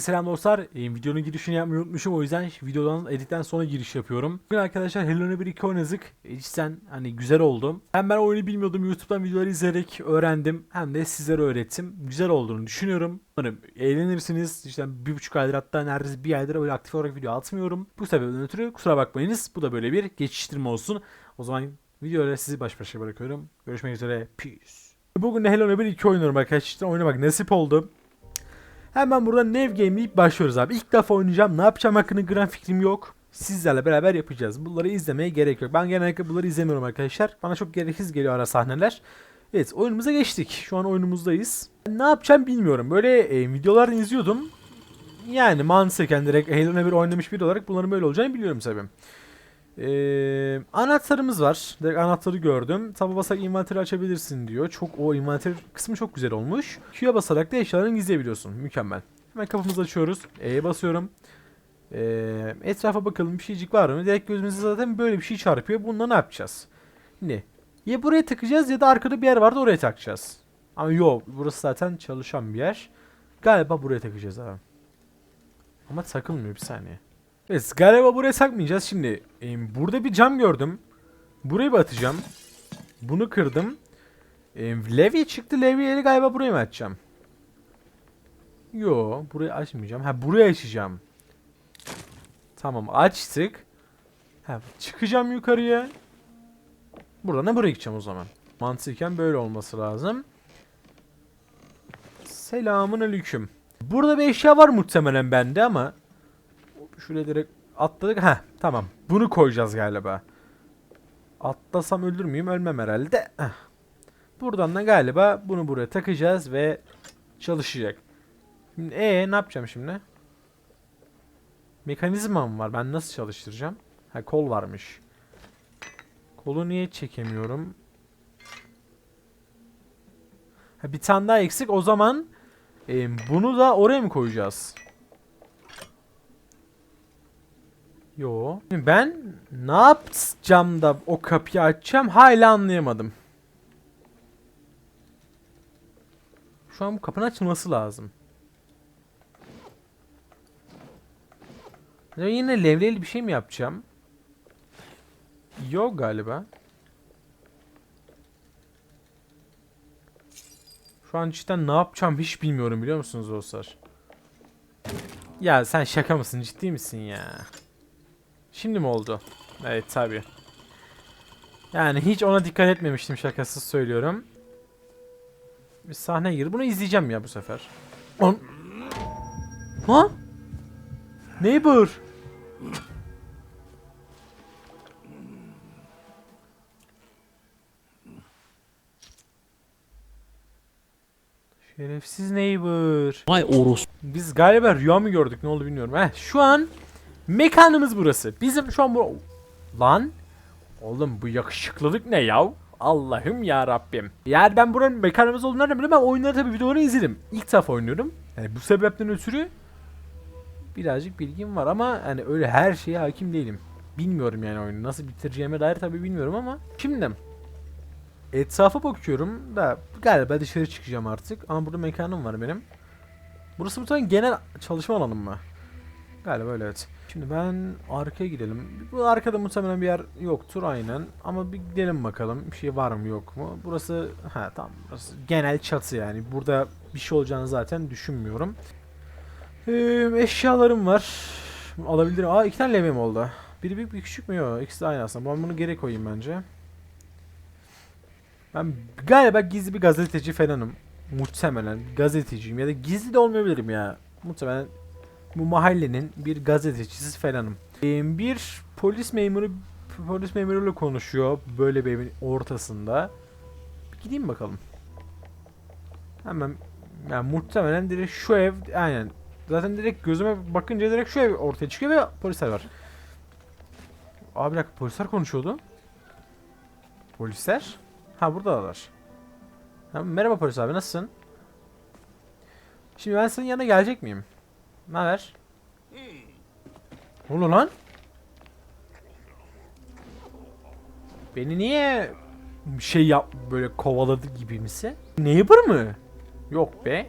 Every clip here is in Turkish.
Selam dostlar. Ee, videonun girişini yapmayı unutmuşum. O yüzden videodan editten sonra giriş yapıyorum. Bugün arkadaşlar Hello Neighbor 2 oynadık. E, cidden hani güzel oldu. Hem ben oyunu bilmiyordum. YouTube'dan videoları izleyerek öğrendim. Hem de sizlere öğrettim. Güzel olduğunu düşünüyorum. Umarım eğlenirsiniz. İşte bir buçuk aydır hatta neredeyse bir aydır öyle aktif olarak video atmıyorum. Bu sebepten ötürü kusura bakmayınız. Bu da böyle bir geçiştirme olsun. O zaman videoyla sizi baş başa bırakıyorum. Görüşmek üzere. Peace. Bugün de Hello Neighbor 2 oynuyorum arkadaşlar. Oynamak nasip oldu. Hemen burada Nev Game başlıyoruz abi. İlk defa oynayacağım. Ne yapacağım hakkında gram fikrim yok. Sizlerle beraber yapacağız. Bunları izlemeye gerek yok. Ben genellikle bunları izlemiyorum arkadaşlar. Bana çok gereksiz geliyor ara sahneler. Evet oyunumuza geçtik. Şu an oyunumuzdayız. Ne yapacağım bilmiyorum. Böyle e, videolarını izliyordum. Yani mantıken direkt Halo Neighbor oynamış biri olarak bunların böyle olacağını biliyorum tabii. Ee, anahtarımız var. Direkt anahtarı gördüm. Taba basarak inventörü açabilirsin diyor. Çok o inventör kısmı çok güzel olmuş. Q'ya basarak da eşyalarını gizleyebiliyorsun. Mükemmel. Hemen kapımızı açıyoruz. E'ye basıyorum. Ee, etrafa bakalım bir şeycik var mı? Direkt gözümüze zaten böyle bir şey çarpıyor. Bununla ne yapacağız? Ne? Ya buraya takacağız ya da arkada bir yer vardı oraya takacağız. Ama yok burası zaten çalışan bir yer. Galiba buraya takacağız abi. Ama takılmıyor bir saniye. Evet galiba buraya takmayacağız. Şimdi e, burada bir cam gördüm. Burayı bir atacağım. Bunu kırdım. E, levye çıktı. Levyeleri galiba buraya mı açacağım? Yo burayı açmayacağım. Ha burayı açacağım. Tamam açtık. Ha, çıkacağım yukarıya. Buradan da buraya gideceğim o zaman. Mantıken böyle olması lazım. Selamun aleyküm. Burada bir eşya var muhtemelen bende ama Şuraya direkt atladık. Heh tamam. Bunu koyacağız galiba. Atlasam ölür müyüm? Ölmem herhalde. Heh. Buradan da galiba bunu buraya takacağız ve çalışacak. Şimdi ee ne yapacağım şimdi? Mekanizma mı var? Ben nasıl çalıştıracağım? Ha kol varmış. Kolu niye çekemiyorum? Ha, bir tane daha eksik. O zaman e, bunu da oraya mı koyacağız? Yo. Ben ne yapacağım da o kapıyı açacağım hala anlayamadım. Şu an bu kapının açılması lazım. Yine levleli bir şey mi yapacağım? Yok galiba. Şu an cidden ne yapacağım hiç bilmiyorum biliyor musunuz dostlar? Ya sen şaka mısın ciddi misin ya? Şimdi mi oldu? Evet tabi. Yani hiç ona dikkat etmemiştim şakasız söylüyorum. Bir sahne gir. Bunu izleyeceğim ya bu sefer. On... Ha? Neighbor. Şerefsiz neighbor. Vay orospu. Biz galiba rüya mı gördük ne oldu bilmiyorum. Heh, şu an mekanımız burası. Bizim şu an bu... Lan? Oğlum bu yakışıklılık ne ya? Allah'ım ya Rabbim. Yani ben buranın mekanımız olduğunu nereden biliyorum? Ben oyunları tabii videoları izledim. İlk defa oynuyorum. Yani bu sebepten ötürü birazcık bilgim var ama hani öyle her şeye hakim değilim. Bilmiyorum yani oyunu nasıl bitireceğime dair tabii bilmiyorum ama. Şimdi etrafa bakıyorum da galiba dışarı çıkacağım artık. Ama burada mekanım var benim. Burası muhtemelen genel çalışma alanım mı? Galiba öyle evet. Şimdi ben arkaya gidelim. Bu arkada muhtemelen bir yer yoktur aynen. Ama bir gidelim bakalım. Bir şey var mı yok mu? Burası ha tamam. Burası genel çatı yani. Burada bir şey olacağını zaten düşünmüyorum. Ee, eşyalarım var. Alabilirim. Aa iki tane levim oldu. Biri büyük bir küçük mü? Yok. İkisi de aynı aslında. Ben bunu geri koyayım bence. Ben galiba gizli bir gazeteci falanım. Muhtemelen gazeteciyim ya da gizli de olmayabilirim ya. Muhtemelen bu mahallenin bir gazetecisi falanım. Ee, bir polis memuru polis memuruyla konuşuyor böyle bir evin ortasında. Bir gideyim bakalım. Hemen yani muhtemelen direkt şu ev aynen. Zaten direkt gözüme bakınca direkt şu ev ortaya çıkıyor ve polisler var. Abi bir dakika polisler konuşuyordu. Polisler? Ha buradalar. Ha, merhaba polis abi nasılsın? Şimdi ben senin yanına gelecek miyim? Ne haber? Oluyor lan? Beni niye şey yap böyle kovaladı gibi misi? Neighbor mı? Yok be.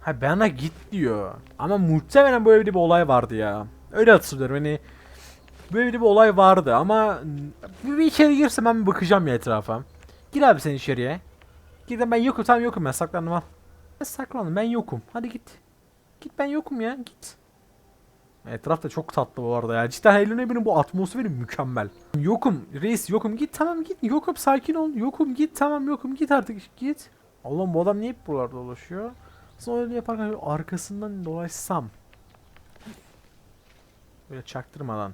Ha bana git diyor. Ama muhtemelen böyle bir olay vardı ya. Öyle hatırlıyorum hani. Böyle bir olay vardı ama bir, içeri girsem ben bakacağım ya etrafa. Gir abi sen içeriye. Gir ben yokum tamam yokum ben saklandım al. Ben saklandım ben yokum. Hadi git. Git ben yokum ya git. Etraf da çok tatlı bu arada ya. Cidden Halo Never'ın bu atmosferi mükemmel. Yokum reis yokum git tamam git. Yokum sakin ol. Yokum git tamam yokum git artık git. Allah'ım bu adam niye hep buralarda dolaşıyor? Sonra öyle yaparken arkasından dolaşsam. Böyle çaktırmadan.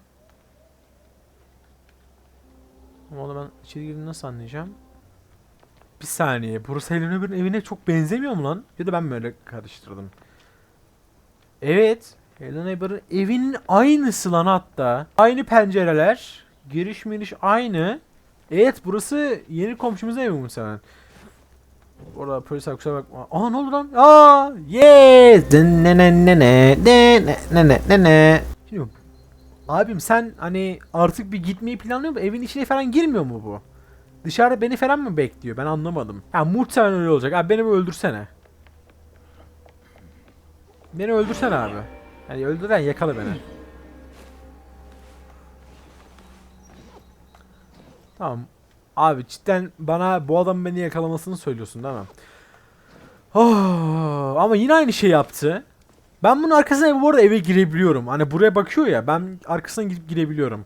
Ama onu ben içeri girdiğini nasıl anlayacağım? Bir saniye. Burası Helen Huber'ın evine çok benzemiyor mu lan? Ya da ben mi öyle karıştırdım? Evet. Helen Huber'ın evinin aynısı lan hatta. Aynı pencereler. Giriş miriş aynı. Evet burası yeni komşumuzun evi muhtemelen. Orada polisler kusura bakma. Aa ne oldu lan? Aa yes. Ne ne ne ne ne ne ne ne ne ne. Şimdi abim sen hani artık bir gitmeyi planlıyor mu? Evin içine falan girmiyor mu bu? Dışarıda beni falan mı bekliyor? Ben anlamadım. Ha muhtemelen öyle olacak. Abi beni öldürsene. Beni öldürsene abi. Hani öldüren yakala beni. Tamam. Abi cidden bana bu adam beni yakalamasını söylüyorsun değil mi? Oh, ama yine aynı şey yaptı. Ben bunun arkasına bu arada eve girebiliyorum. Hani buraya bakıyor ya ben arkasına gidip girebiliyorum.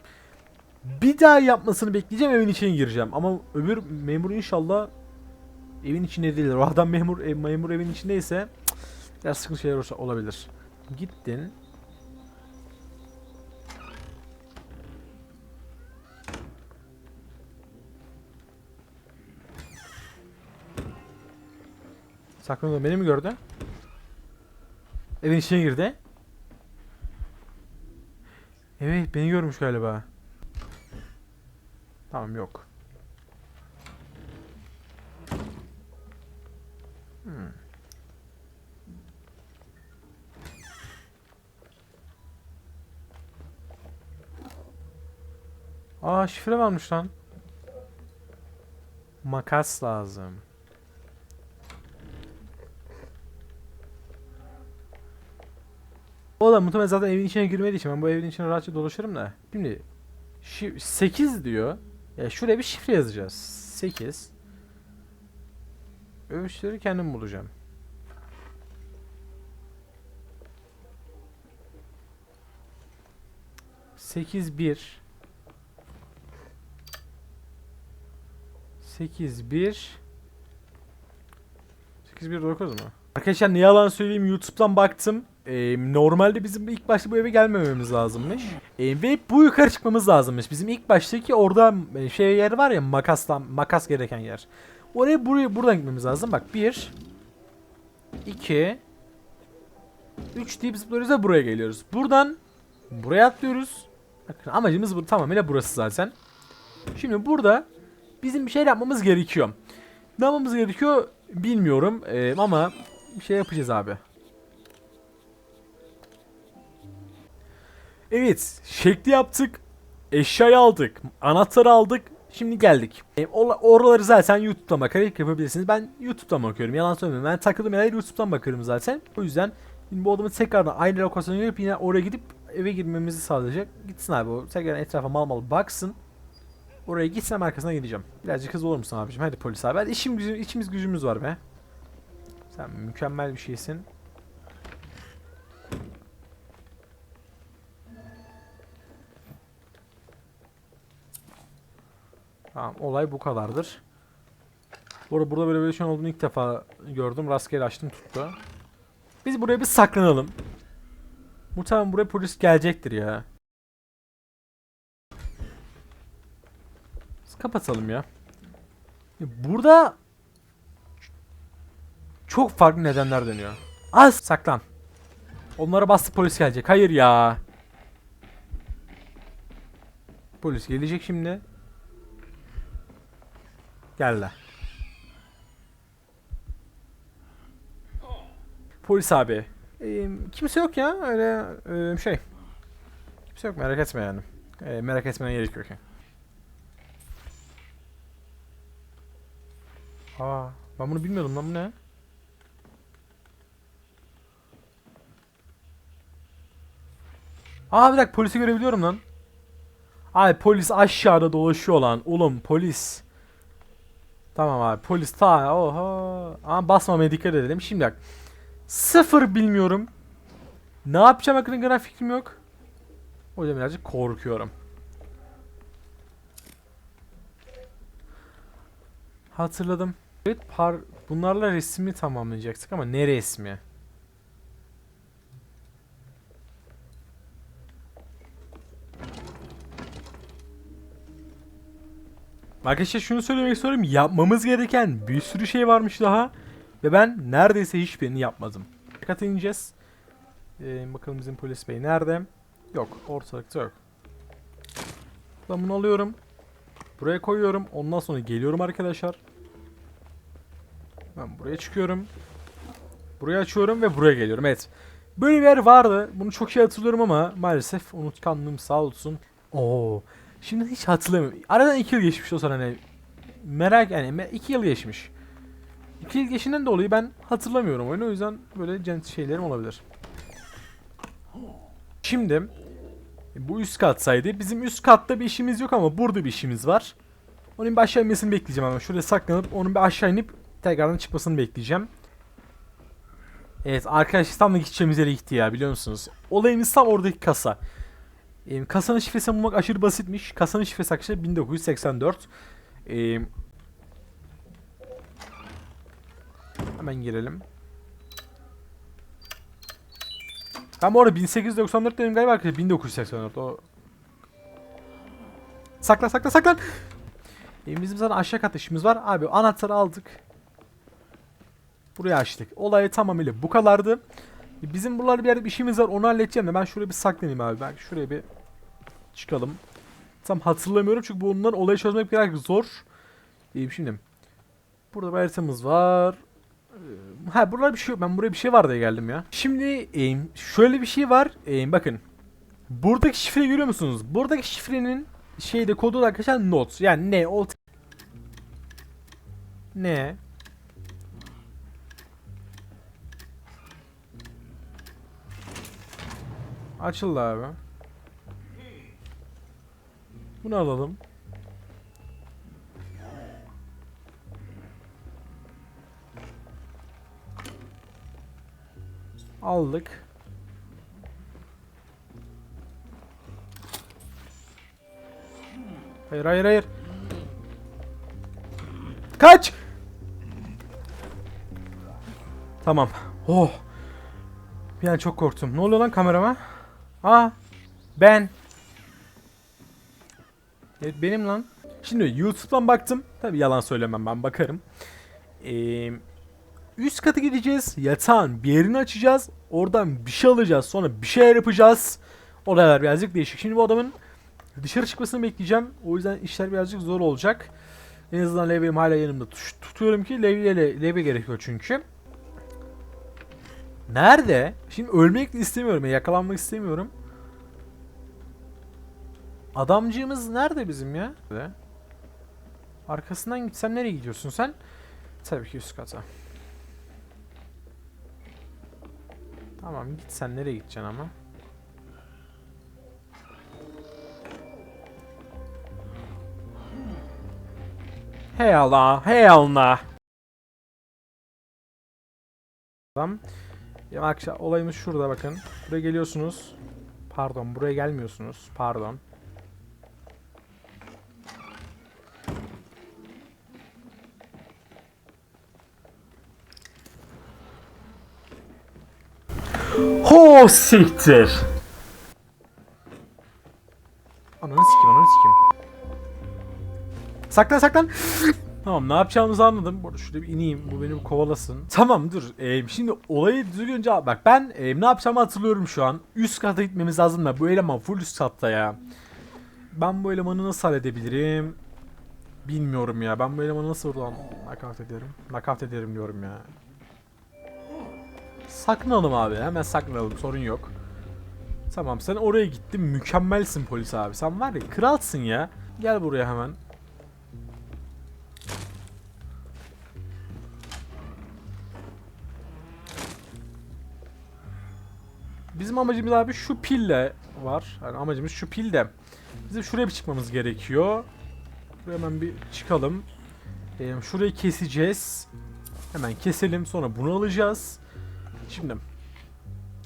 Bir daha yapmasını bekleyeceğim evin içine gireceğim. Ama öbür memur inşallah evin içinde değildir. O adam memur, ev, memur evin içindeyse biraz sıkıntı şeyler olabilir. Gittin. Saklanıyor. Beni mi gördü? Evin içine girdi. Evet beni görmüş galiba. Tamam yok. Hmm. Aa şifre varmış lan. Makas lazım. O da muhtemelen zaten evin içine girmediği için ben bu evin içine rahatça dolaşırım da. Şimdi şi 8 diyor. Ya şuraya bir şifre yazacağız. 8. Öbür kendim bulacağım. Sekiz bir. Sekiz bir. Sekiz bir dokuz mu? Arkadaşlar ne yalan söyleyeyim YouTube'dan baktım. Ee, normalde bizim ilk başta bu eve gelmememiz lazımmış. Ee, ve bu yukarı çıkmamız lazımmış. Bizim ilk baştaki orada e, şey yer var ya makaslan makas gereken yer. Oraya buraya buradan gitmemiz lazım. Bak 1 2 3 deyip zıplıyoruz ve buraya geliyoruz. Buradan buraya atlıyoruz. Bakın amacımız bu tamamıyla burası zaten. Şimdi burada bizim bir şey yapmamız gerekiyor. Ne yapmamız gerekiyor bilmiyorum Ee, ama bir şey yapacağız abi. Evet, şekli yaptık. Eşyayı aldık. Anahtarı aldık. Şimdi geldik. E, or- oraları zaten YouTube'dan bakarak yapabilirsiniz. Ben YouTube'dan bakıyorum. Yalan söylemiyorum. Ben takıldığım yerleri YouTube'dan bakıyorum zaten. O yüzden şimdi bu adamı tekrardan aynı lokasyona girip yine oraya gidip eve girmemizi sağlayacak. Gitsin abi o. Tekrar etrafa mal mal baksın. Oraya gitsem arkasına gideceğim. Birazcık hızlı olur musun abicim? Hadi polis abi. Hadi işim gücüm, içimiz gücümüz var be. Sen mükemmel bir şeysin. Tamam olay bu kadardır. Bu arada burada böyle bir şey olduğunu ilk defa gördüm. Rastgele açtım tuttu. Biz buraya bir saklanalım. Muhtemelen buraya polis gelecektir ya. Biz kapatalım ya. Burada çok farklı nedenler dönüyor. Az saklan. Onlara bastı polis gelecek. Hayır ya. Polis gelecek şimdi. Gel de. Polis abi. E, kimse yok ya öyle e, şey. Kimse yok merak etme yani. E, merak etmene gerek yok. Aa, ben bunu bilmiyordum lan bu ne? Aa bir dakika polisi görebiliyorum lan. Ay polis aşağıda dolaşıyor lan. Oğlum polis. Tamam abi polis ta oha. Ama basmamaya dikkat edelim. Şimdi bak. Sıfır bilmiyorum. Ne yapacağım hakkında genel fikrim yok. O yüzden birazcık korkuyorum. Hatırladım. Evet par bunlarla resmi tamamlayacaktık ama ne resmi? Arkadaşlar şunu söylemek istiyorum. Yapmamız gereken bir sürü şey varmış daha. Ve ben neredeyse hiçbirini yapmadım. Dikkat ineceğiz. Ee, bakalım bizim polis bey nerede? Yok. Ortalıkta yok. Ben bunu alıyorum. Buraya koyuyorum. Ondan sonra geliyorum arkadaşlar. Ben buraya çıkıyorum. Buraya açıyorum ve buraya geliyorum. Evet. Böyle bir yer vardı. Bunu çok iyi hatırlıyorum ama maalesef unutkanlığım sağ olsun. Oo. Şimdi hiç hatırlamıyorum. Aradan iki yıl geçmiş o sonra hani merak yani iki yıl geçmiş. İki yıl geçinden dolayı ben hatırlamıyorum oyunu o yüzden böyle cent şeylerim olabilir. Şimdi bu üst katsaydı. Bizim üst katta bir işimiz yok ama burada bir işimiz var. Onun bir aşağı inmesini bekleyeceğim ama şuraya saklanıp onun bir aşağı inip tekrardan çıkmasını bekleyeceğim. Evet arkadaşlar tam da gideceğimiz yere gitti ya biliyor musunuz? Olayımız tam oradaki kasa. Ee, kasanın şifresini bulmak aşırı basitmiş. Kasanın şifresi arkadaşlar 1984. Ee, hemen girelim. Ben bu arada 1894 dedim galiba arkadaşlar 1984 o. Sakla sakla saklan. Ee, bizim zaten aşağı kat işimiz var. Abi anahtarı aldık. Buraya açtık. Olay tamamıyla bu kadardı. Bizim buralarda bir yerde bir işimiz var onu halledeceğim de ben şuraya bir saklanayım abi. Ben şuraya bir çıkalım. Tam hatırlamıyorum çünkü bundan olayı çözmek biraz zor. İyi şimdi. Burada bir haritamız var. Ee, Ha burada bir şey yok. Ben buraya bir şey var diye geldim ya. Şimdi şöyle bir şey var. Bakın. Buradaki şifreyi görüyor musunuz? Buradaki şifrenin şeyde kodu da arkadaşlar not. Yani ne? O ne? Açıldı abi. Bunu alalım. Aldık. Hayır hayır hayır. Kaç! Tamam. Oh. Bir an çok korktum. Ne oluyor lan kamerama? Aa. Ben. Evet benim lan. Şimdi YouTube'dan baktım. Tabi yalan söylemem ben bakarım. Ee, üst katı gideceğiz. Yatağın bir yerini açacağız. Oradan bir şey alacağız. Sonra bir şeyler yapacağız. Olaylar birazcık değişik. Şimdi bu adamın dışarı çıkmasını bekleyeceğim. O yüzden işler birazcık zor olacak. En azından levye'mi hala yanımda tut- tutuyorum ki levye, levye gerekiyor çünkü. Nerede? Şimdi ölmek istemiyorum. ya, Yakalanmak istemiyorum. Adamcığımız nerede bizim ya? Arkasından gitsem nereye gidiyorsun sen? Tabii ki üst kata. Tamam git sen nereye gideceksin ama? Hey Allah, hey Allah. Tamam. Ya akşam olayımız şurada bakın. Buraya geliyorsunuz. Pardon, buraya gelmiyorsunuz. Pardon. Ho siktir. Ananı sikim, ananı sikim. Saklan saklan. Tamam ne yapacağımızı anladım. Bu şurada bir ineyim. Bu beni bir kovalasın. Tamam dur. Ee, şimdi olayı düzgünce bak ben e, ne yapacağımı hatırlıyorum şu an. Üst kata gitmemiz lazım da bu eleman full üst katta ya. Ben bu elemanı nasıl halledebilirim? Bilmiyorum ya. Ben bu elemanı nasıl buradan nakavt ederim? Nakavt ederim diyorum ya. Saklanalım abi. Hemen saklanalım. Sorun yok. Tamam sen oraya gittin. Mükemmelsin polis abi. Sen var ya kralsın ya. Gel buraya hemen. Bizim amacımız abi şu pille var. Yani amacımız şu pilde. Bizim şuraya bir çıkmamız gerekiyor. Şuraya hemen bir çıkalım. Ee, şurayı keseceğiz. Hemen keselim. Sonra bunu alacağız. Şimdi.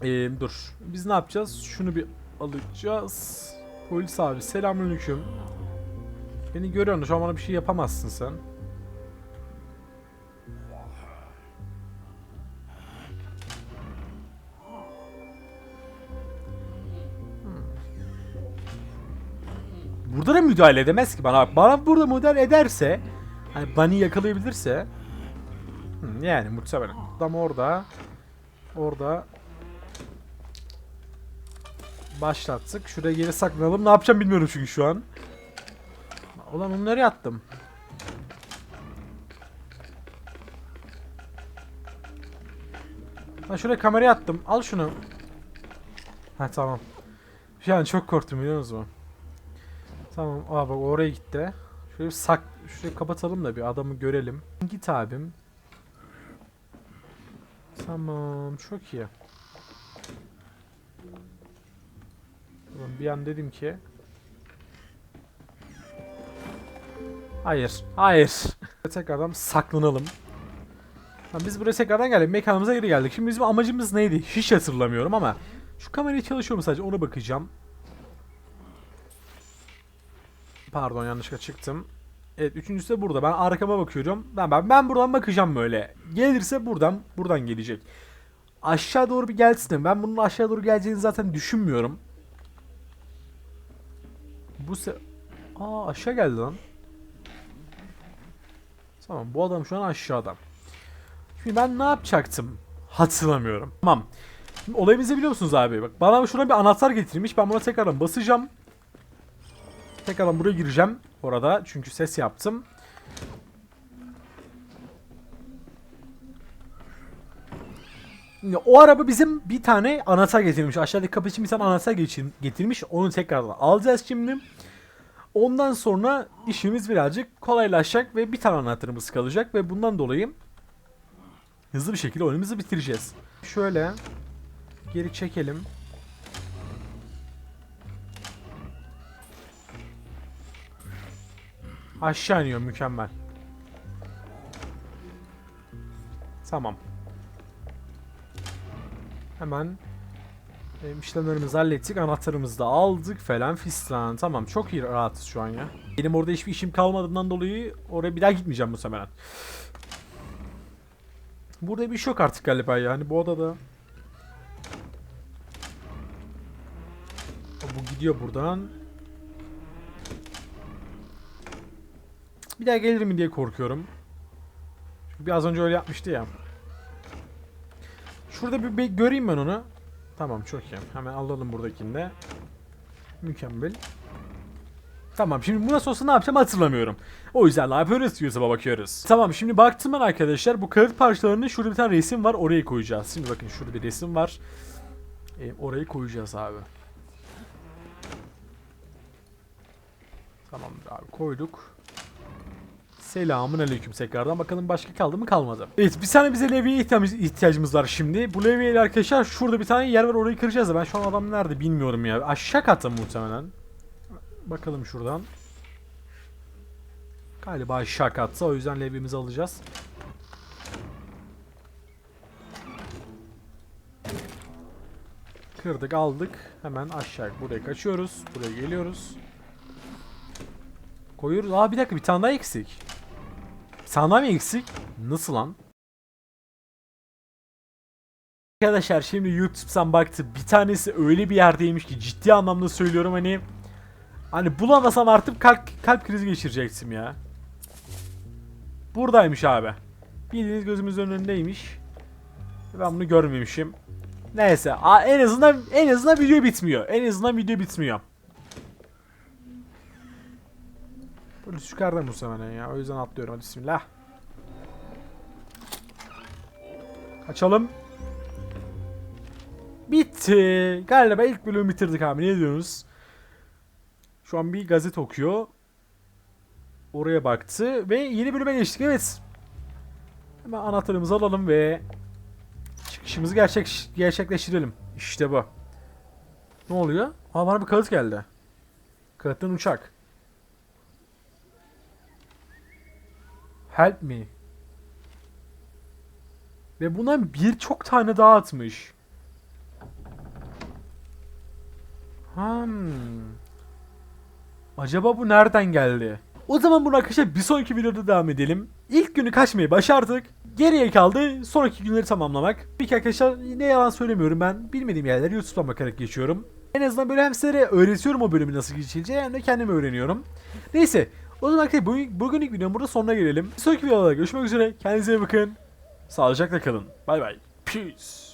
ee, dur. Biz ne yapacağız? Şunu bir alacağız. Polis abi selamünaleyküm. Beni görüyorsun. Şu an bana bir şey yapamazsın sen. Burada da müdahale edemez ki bana. Bana burada müdahale ederse hani Bunny yakalayabilirse yani muhtemelen. Adam orada orada başlattık. Şuraya geri saklanalım. Ne yapacağım bilmiyorum çünkü şu an. Ulan onu nereye attım? Ben şuraya kamerayı attım. Al şunu. Ha tamam. An çok korktum biliyor musun? Tamam. Aa bak oraya gitti. Şöyle sak şurayı kapatalım da bir adamı görelim. Git abim. Tamam. Çok iyi. Ulan bir an dedim ki Hayır. Hayır. tekrardan saklanalım. Lan biz buraya tekrardan geldik. Mekanımıza geri geldik. Şimdi bizim amacımız neydi? Hiç hatırlamıyorum ama şu kamerayı çalışıyor mu sadece ona bakacağım. Pardon yanlışlıkla çıktım. Evet üçüncüsü de burada. Ben arkama bakıyorum. Ben, ben, ben buradan bakacağım böyle. Gelirse buradan buradan gelecek. Aşağı doğru bir gelsin. Ben bunun aşağı doğru geleceğini zaten düşünmüyorum. Bu se... Aa aşağı geldi lan. Tamam bu adam şu an aşağıda. Şimdi ben ne yapacaktım? Hatırlamıyorum. Tamam. Şimdi olayımızı biliyor musunuz abi? Bak bana şuna bir anahtar getirmiş. Ben buna tekrardan basacağım. Tekrardan buraya gireceğim. Orada çünkü ses yaptım. O araba bizim bir tane anahtar getirmiş. Aşağıdaki kapı için bir tane anahtar getirmiş. Onu tekrardan alacağız şimdi. Ondan sonra işimiz birazcık kolaylaşacak ve bir tane anahtarımız kalacak ve bundan dolayı hızlı bir şekilde oyunumuzu bitireceğiz. Şöyle geri çekelim. Aşağı iniyor mükemmel. Tamam. Hemen e, işlemlerimizi hallettik. Anahtarımızı da aldık falan fistan. Tamam çok iyi rahatız şu an ya. Benim orada hiçbir işim kalmadığından dolayı oraya bir daha gitmeyeceğim muhtemelen. Burada bir iş yok artık galiba yani bu odada. Bu gidiyor buradan. Bir daha gelir mi diye korkuyorum. Çünkü biraz önce öyle yapmıştı ya. Şurada bir, bir göreyim ben onu. Tamam çok iyi. Hemen alalım buradakini de. Mükemmel. Tamam şimdi bundan sonrası ne yapacağım hatırlamıyorum. O yüzden ne yapıyoruz YouTube'a bakıyoruz. Tamam şimdi baktım ben arkadaşlar bu kağıt parçalarının şurada bir tane resim var oraya koyacağız. Şimdi bakın şurada bir resim var. E, orayı koyacağız abi. Tamamdır abi koyduk. Selamun aleyküm tekrardan. Bakalım başka kaldı mı kalmadı. Evet bir tane bize ihtiyacımız, ihtiyacımız var şimdi. Bu levyeyle arkadaşlar şurada bir tane yer var orayı kıracağız da ben şu an adam nerede bilmiyorum ya. Aşağı katta muhtemelen. Bakalım şuradan. Galiba aşağı katta o yüzden levyemizi alacağız. Kırdık aldık. Hemen aşağı buraya kaçıyoruz. Buraya geliyoruz. Koyuyoruz. Aa bir dakika bir tane daha eksik. Mı eksik? Nasıl lan? Arkadaşlar şimdi YouTube'dan baktı bir tanesi öyle bir yerdeymiş ki ciddi anlamda söylüyorum hani hani bulamasam artık kalp, kalp krizi geçirecektim ya. Buradaymış abi. Bildiğiniz gözümüzün önündeymiş. Ben bunu görmemişim. Neyse en azından en azından video bitmiyor. En azından video bitmiyor. Polis yukarıda muhtemelen ya. O yüzden atlıyorum. Hadi bismillah. Kaçalım. Bitti. Galiba ilk bölümü bitirdik abi. Ne diyorsunuz? Şu an bir gazete okuyor. Oraya baktı ve yeni bölüme geçtik. Evet. Hemen anahtarımızı alalım ve çıkışımızı gerçek gerçekleştirelim. İşte bu. Ne oluyor? Aa bana bir kağıt geldi. Kağıttan uçak. Help me. Ve bundan birçok tane daha atmış. Hmm. Acaba bu nereden geldi? O zaman bunu arkadaşlar bir sonraki videoda devam edelim. İlk günü kaçmayı başardık. Geriye kaldı sonraki günleri tamamlamak. Bir arkadaşlar ne yalan söylemiyorum ben bilmediğim yerleri YouTube'dan bakarak geçiyorum. En azından böyle hem sizlere öğretiyorum o bölümü nasıl geçileceği hem de kendim öğreniyorum. Neyse o zaman arkadaşlar bugün, bugünlük videonun burada sonuna gelelim. Bir sonraki videoda görüşmek üzere. Kendinize iyi bakın. Sağlıcakla kalın. Bay bay. Peace.